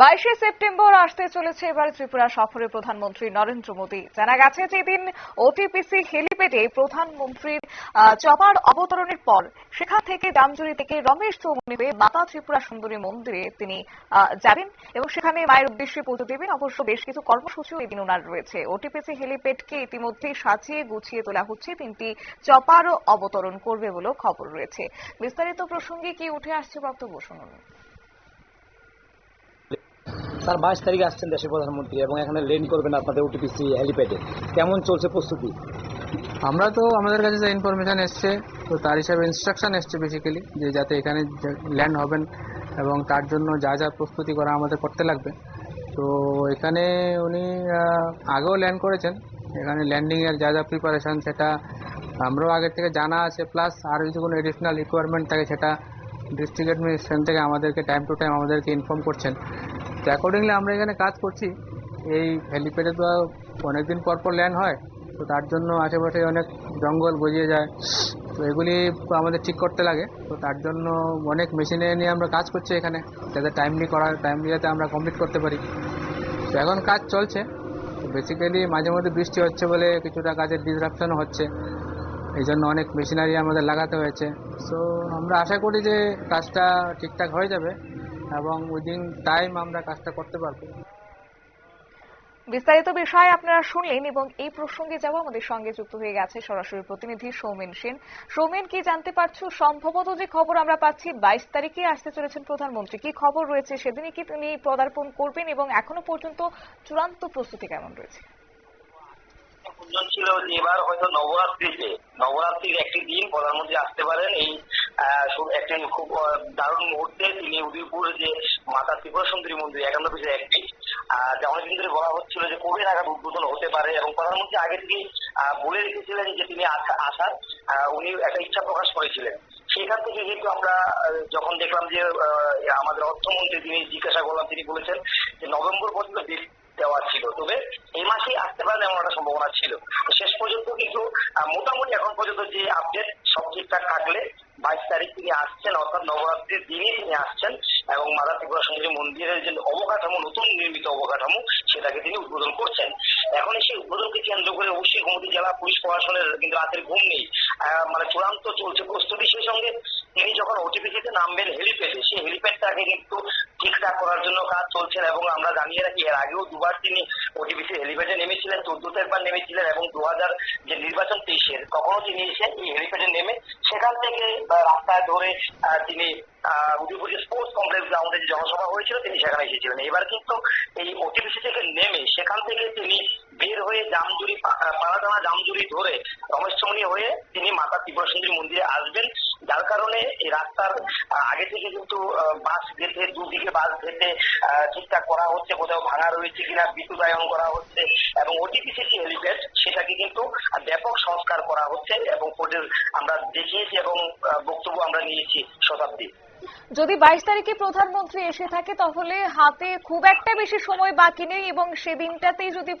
বাইশে সেপ্টেম্বর আসতে চলেছে এবার ত্রিপুরা সফরে প্রধানমন্ত্রী নরেন্দ্র মোদী। জানা গেছে যে দিন ওটিপিসি হেলিপ্যাডে প্রধানমন্ত্রীর চপার অবতরণের পর সেখান থেকে দামজুরি থেকে রমেশ চৌমনি হয়ে মাতা ত্রিপুরা সুন্দরী মন্দিরে তিনি যাবেন এবং সেখানে মায়ের উদ্দেশ্যে পুজো দেবেন। অবশ্য বেশ কিছু কর্মসূচিও এদিন ওনার রয়েছে। ওটিপিসি হেলিপ্যাডকে ইতিমধ্যে সাজিয়ে গুছিয়ে তোলা হচ্ছে তিনটি চপারও অবতরণ করবে বলেও খবর রয়েছে। বিস্তারিত প্রসঙ্গে কি উঠে আসছে বক্তব্য শুনুন। স্যার বাইশ তারিখে আসছেন দেশের প্রধানমন্ত্রী এবং এখানে লেন করবেন আপনাদের ওটিপিসি হেলিপ্যাডে। কেমন চলছে প্রস্তুতি? আমরা তো আমাদের কাছে যে ইনফরমেশন এসছে, তো তার হিসাবে ইনস্ট্রাকশন এসছে বেসিক্যালি যে যাতে এখানে ল্যান্ড হবেন এবং তার জন্য যা যা প্রস্তুতি করা আমাদের করতে লাগবে। তো এখানে উনি আগেও ল্যান্ড করেছেন। এখানে ল্যান্ডিংয়ের যা যা প্রিপারেশান সেটা আমরাও আগের থেকে জানা আছে প্লাস আর যদি কোনো এডিশনাল রিকোয়ারমেন্ট থাকে সেটা ডিস্ট্রিক্ট অ্যাডমিনিস্ট্রেশন থেকে আমাদেরকে টাইম টু টাইম আমাদেরকে ইনফর্ম করছেন। তো অ্যাকর্ডিংলি আমরা এখানে কাজ করছি। এই হেলিপ্যাডে তো অনেকদিন পর পর ল্যান্ড হয়, তো তার জন্য আশেপাশে অনেক জঙ্গল গজিয়ে যায়। তো এগুলি আমাদের ঠিক করতে লাগে, তো তার জন্য অনেক মেশিনে নিয়ে আমরা কাজ করছি এখানে, যাতে টাইমলি করা টাইমলি যাতে আমরা কমপ্লিট করতে পারি। তো এখন কাজ চলছে বেসিক্যালি মাঝে মধ্যে বৃষ্টি হচ্ছে বলে কিছুটা কাজের ডিসরাপশনও হচ্ছে, এই জন্য অনেক মেশিনারি আমাদের লাগাতে হয়েছে। সো আমরা আশা করি যে কাজটা ঠিকঠাক হয়ে যাবে। এবং উইদিন টাইম আমরা কাজটা করতে পারব। বিস্তারিত বিষয় আপনারা শুনলেন এবং এই প্রসঙ্গে যাব আমাদের সঙ্গে যুক্ত হয়ে গেছে সরাসরি প্রতিনিধি সৌমেন সেন। সৌমেন, কি জানতে পারছ? সম্ভবত যে খবর আমরা পাচ্ছি বাইশ তারিখে আসতে চলেছেন প্রধানমন্ত্রী। কি খবর রয়েছে? সেদিনই কি তিনি পদার্পণ করবেন এবং এখনও পর্যন্ত চূড়ান্ত প্রস্তুতি কেমন রয়েছে? গুঞ্জন ছিল যে এবার হয়তো নবরাত্রিতে। নবরাত্রির একটি দিন প্রধানমন্ত্রী আসতে পারেন। এই একটি খুব দারুণ মুহূর্তে তিনি উদয়পুর যে মাতা ত্রিপুরা সুন্দরী মন্দির একান্ন পিসের একটি আহ, অনেকদিন ধরে বলা হচ্ছিল যে কবে নাগাদ উদ্বোধন হতে পারে এবং প্রধানমন্ত্রী আগে থেকে বলে রেখেছিলেন যে তিনি আসার উনি একটা ইচ্ছা প্রকাশ করেছিলেন। সেখান থেকে কিন্তু আমরা যখন দেখলাম যে আমাদের অর্থমন্ত্রী তিনি জিজ্ঞাসা করলাম তিনি বলেছেন যে নভেম্বর পর্যন্ত দেওয়া ছিল। তবে এই মাসেই আসতে পারেন এমন একটা সম্ভাবনা ছিল। শেষ পর্যন্ত কিন্তু মোটামুটি এখন পর্যন্ত যে আপডেট সব ঠিকঠাক থাকলে বাইশ তারিখ তিনি আসছেন, অর্থাৎ নবরাত্রির দিনে তিনি আসছেন এবং মাতা ত্রিপুরা সুন্দরী মন্দিরের যে অবকাঠামো, নতুন নির্মিত অবকাঠামো, সেটাকে তিনি উদ্বোধন করছেন। এখন সেই উদ্বোধনকে কেন্দ্র করে অবশ্যই গোমতী জেলা পুলিশ প্রশাসনের কিন্তু রাতের ঘুম নেই। মানে চূড়ান্ত চলছে প্রস্তুতি সেই সঙ্গে। নামবেন হেলিপ্যাডে। সেই হেলিপ্যাডটাকে কিন্তু ঠিকঠাক করার জন্য কাজ চলছে এবং আমরা জানিয়ে রাখি এর আগেও দুবার তিনি ওটিপিসি হেলিপ্যাডে নেমেছিলেন, চোদ্দতে একবার নেমেছিলেন, এবং দু হাজার যে নির্বাচন তেইশের তখনও তিনি এসে এই হেলিপ্যাডে নেমে সেখান থেকে রাস্তায় ধরে তিনি উদয়পুর স্পোর্টস কমপ্লেক্স গ্রাউন্ডে যে জনসভা হয়েছিল, তিনি সেখানে এসেছিলেন। এবার কিন্তু এই ওটিপিসি থেকে নেমে সেখান থেকে তিনি বের হয়ে জামজুরি পাড়াটানা জামজুরি ধরে রমেশচমনি হয়ে তিনি মাতা ত্রিপুরা সুন্দরী মন্দিরে আসবেন। যার কারণে এই রাস্তার আগে থেকে কিন্তু বাস গেটে দুদিকে বাস আহ, ঠিকঠাক করা হচ্ছে কোথাও ভাঙা রয়েছে কিনা বিদ্যুতায়ন করা হচ্ছে এবং ওটিপিসি যে হেলিপ্যাড সেটাকে কিন্তু ব্যাপক সংস্কার করা হচ্ছে এবং আমরা দেখিয়েছি এবং বক্তব্য আমরা নিয়েছি শতাব্দী যদি বাইশ তারিখে প্রধানমন্ত্রী এসে থাকে, তাহলে হাতে খুব একটা বেশি সময় বাকি নেই এবং সেদিনটাতেই যদি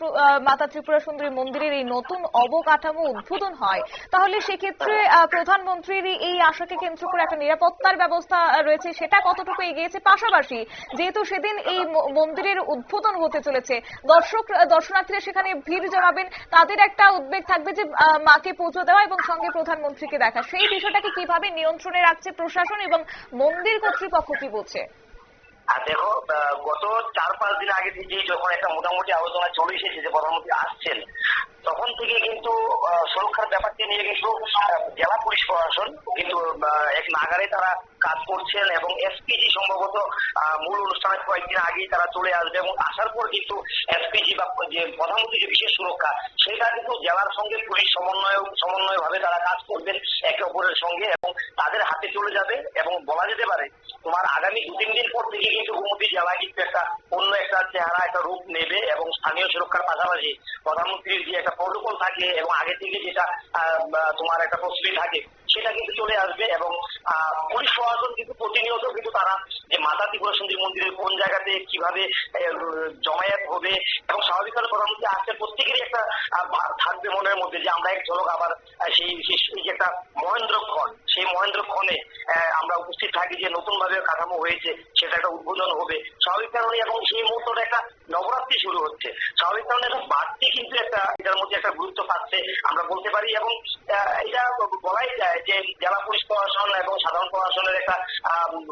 মাতা ত্রিপুরা সুন্দরী মন্দিরের এই নতুন অবকাঠামো উদ্বোধন হয়, তাহলে সেক্ষেত্রে প্রধানমন্ত্রীর এই আশাকে কেন্দ্র করে একটা নিরাপত্তার ব্যবস্থা রয়েছে, সেটা কতটুকু এগিয়েছে? পাশাপাশি যেহেতু সেদিন এই মন্দিরের উদ্বোধন হতে চলেছে, দর্শক দর্শনার্থীরা সেখানে ভিড় জমাবেন, তাদের একটা উদ্বেগ থাকবে যে মাকে পুজো দেওয়া এবং সঙ্গে প্রধানমন্ত্রীকে দেখা। সেই বিষয়টাকে কীভাবে নিয়ন্ত্রণে রাখছে প্রশাসন এবং মন্দির কর্তৃপক্ষ কি বলছে? দেখো গত চার পাঁচ দিন আগে থেকেই যখন একটা মোটামুটি আলোচনা চলে এসেছে যে প্রধানমন্ত্রী আসছেন, তখন থেকে কিন্তু সুরক্ষার ব্যাপারটি নিয়ে কিন্তু জেলা পুলিশ প্রশাসন কিন্তু এক নাগারে তারা কাজ করছেন এবং এসপিজি সম্ভবত মূল অনুষ্ঠানের কয়েকদিন আগেই তারা চলে আসবে এবং আসার পর কিন্তু এসপিজি বা যে প্রধানমন্ত্রী যে বিশেষ সুরক্ষা, সেটা কিন্তু জেলার সঙ্গে পুলিশ সমন্বয় সমন্বয় ভাবে তারা কাজ করবেন একে অপরের সঙ্গে এবং তাদের হাতে চলে যাবে এবং বলা যেতে পারে তোমার আগামী দু, তিন দিন পর থেকে কিন্তু গোমতী জেলা কিন্তু একটা অন্য একটা চেহারা, একটা রূপ নেবে এবং স্থানীয় সুরক্ষার পাশাপাশি প্রধানমন্ত্রীর যে একটা প্রোটোকল থাকে এবং আগে থেকে যেটা তোমার একটা প্রস্তুতি থাকে, সেটা কিন্তু চলে আসবে এবং পুলিশ প্রশাসন কিন্তু প্রতিনিয়ত কিন্তু তারা যে মাতা ত্রিপুরা সুন্দরী মন্দিরের কোন জায়গাতে কীভাবে জমায়েত হবে এবং স্বাভাবিকভাবে প্রধানমন্ত্রী আসছে প্রত্যেকেরই একটা থাকবে মনের মধ্যে যে আমরা এক ঝলক আবার সেই যে একটা মহেন্দ্রক্ষণ সেই মহেন্দ্রক্ষণে আমরা উপস্থিত থাকি যে নতুন কাঠামো হয়েছে, সেটা একটা উদ্বোধন হবে। স্বাভাবিক কারণে এবং সেই মুহূর্তটা একটা নবরাত্রি শুরু হচ্ছে। স্বাভাবিক কারণে একটা বাড়তি কিন্তু একটা এটার মধ্যে একটা গুরুত্ব পাচ্ছে আমরা বলতে পারি এবং এটা বলাই যায় যে জেলা পুলিশ প্রশাসন এবং সাধারণ প্রশাসনের একটা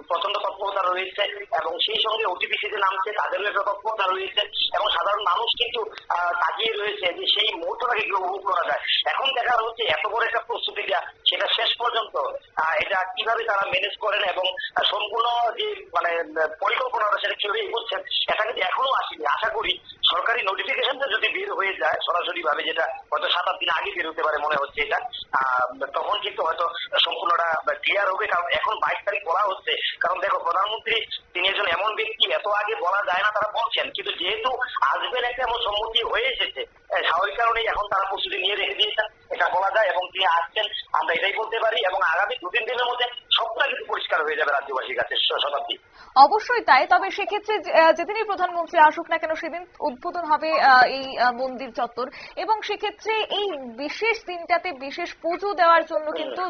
প্রচণ্ড তৎপরতা রয়েছে এবং সেই সঙ্গে ওটিপিসি যে নামছে, তাদেরও তৎপরতা রয়েছে এবং সাধারণ মানুষ কিন্তু তাকিয়ে রয়েছে যে সেই মুহূর্তটাকে উপভোগ করা যায়। এখন দেখা হচ্ছে এত বড় একটা প্রস্তুতি সেটা শেষ পর্যন্ত এটা কীভাবে তারা ম্যানেজ করেন এবং সম্পূর্ণ যে মানে পরিকল্পনাটা সেটা কীভাবে এগোচ্ছেন এটা কিন্তু এখনও আসেনি। আশা করি সরকারি নোটিফিকেশনটা যদি বের হয়ে যায় সরাসরি ভাবে যেটা হয়তো সাত আট দিন আগে বের হতে পারে মনে হচ্ছে এটা তখন কিন্তু হয়তো সম্পূর্ণটা ক্লিয়ার হবে, কারণ এখন বাইশ তারিখ বলা হচ্ছে। কারণ দেখো, প্রধানমন্ত্রী তিনি একজন এমন ব্যক্তি, এত আগে বলা যায় না তারা বলছেন, কিন্তু যেহেতু আসবেন একটা এমন সম্মতি হয়ে এসেছে স্বাভাবিক কারণেই এখন তারা প্রস্তুতি নিয়ে রেখে দিয়েছেন এটা বলা যায় এবং তিনি আসছেন আমরা এটাই বলতে পারি এবং আগামী দু তিন দিনের মধ্যে সবটা কিন্তু পরিষ্কার হয়ে যাবে রাজ্যবাসীর কাছে শ- শতাব্দী অবশ্যই তাই, তবে সেক্ষেত্রে যেদিনই প্রধানমন্ত্রী আসুক না কেন সেদিন উদ্বোধন হবে এই মন্দির চত্বর। এবং সেক্ষেত্রে এই বিশেষ দিনটাতে বিশেষ পুজো দেওয়ার জন্য কিন্তু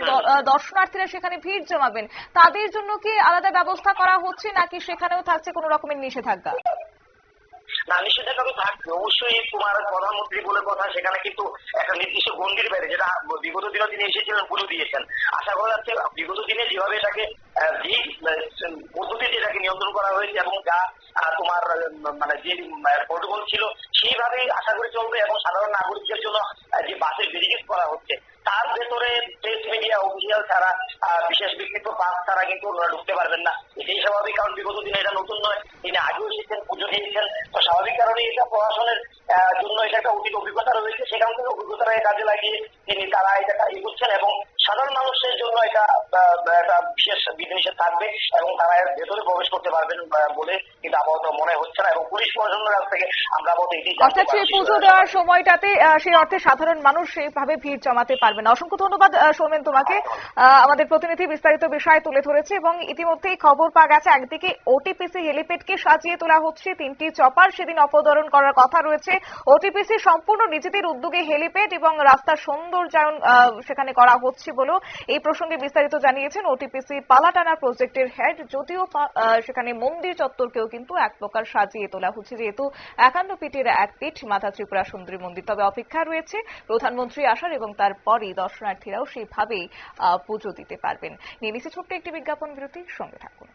দর্শনার্থীরা সেখানে ভিড় জমাবেন। তাদের জন্য কি আলাদা ব্যবস্থা করা হচ্ছে নাকি সেখানেও থাকছে কোনো রকমের নিষেধাজ্ঞা? না, নিষেধাজ্ঞা অবশ্যই তোমার প্রধানমন্ত্রী বলে কথা, সেখানে কিন্তু একটা নির্দিষ্ট গন্ডির বাইরে যেটা বিগত দিনে তিনি এসেছিলেন, পুজো দিয়েছেন। আশা করা যাচ্ছে বিগত দিনে যেভাবে এটাকে আহ, যেই আহ, পদ্ধতিতে এটাকে নিয়ন্ত্রণ করা হয়েছে এবং যা তোমার মানে যে প্রোটোকল ছিল সেইভাবেই আশা করি চলবে এবং সাধারণ নাগরিকদের জন্য যে বাসের ব্যারিকেড করা হচ্ছে তার ভেতরে প্রেস মিডিয়া অফিসিয়াল ছাড়া বিশেষ ব্যক্তিত্ব পাস ছাড়া কিন্তু ওনারা ঢুকতে পারবেন না। এটাই স্বাভাবিক কারণ বিগত দিনে এটা নতুন নয় তিনি আগেও এসেছেন পুজো দিয়েছেন। তো স্বাভাবিক কারণে এটা প্রশাসনের জন্য এটা একটা অধিক অভিজ্ঞতা রয়েছে সেখান থেকে অভিজ্ঞতাটাকে কাজে লাগিয়ে তিনি তারা এটা এগোচ্ছেন এবং সাধারণ মানুষের জন্য এটা একটা বিশেষ বিধিনিষেধ থাকবে এবং তারা এর ভেতরে প্রবেশ করতে পারবেন বলে কিন্তু আপাতত মনে হচ্ছে না এবং পুলিশ প্রশাসনের কাছ থেকে আমরা আপাতত এটি অর্থাৎ সেই পুজো দেওয়ার সময়টাতে সেই অর্থে সাধারণ মানুষ সেইভাবে ভিড় জমাতে পারবে না। অসংখ্য ধন্যবাদ সৌমেন তোমাকে। আমাদের প্রতিনিধি বিস্তারিত বিষয় তুলে ধরেছে এবং ইতিমধ্যেই খবর পাওয়া গেছে একদিকে ওটিপিসি হেলিপ্যাডকে সাজিয়ে তোলা হচ্ছে তিনটি চপার। সেদিন অপতরণ করার কথা রয়েছে। ওটিপিসি সম্পূর্ণ নিজেদের উদ্যোগে হেলিপ্যাড এবং রাস্তার সৌন্দর্যায়ন সেখানে করা হচ্ছে। বলেও এই প্রসঙ্গে বিস্তারিত জানিয়েছেন ওটিপিসি পালাটানা প্রজেক্টের হেড, যদিও সেখানে মন্দির চত্বরকেও কিন্তু এক প্রকার সাজিয়ে তোলা হচ্ছে, যেহেতু একান্ন পিঠের এক পিঠ মাথা ত্রিপুরা সুন্দরী মন্দির। তবে অপেক্ষা রয়েছে প্রধানমন্ত্রী আসার এবং তারপরেই দর্শনার্থীরাও সেইভাবেই পুজো দিতে পারবেন। নিয়ে নিচ্ছে ছোট্ট একটি বিজ্ঞাপন বিরতির সঙ্গে থাকুন।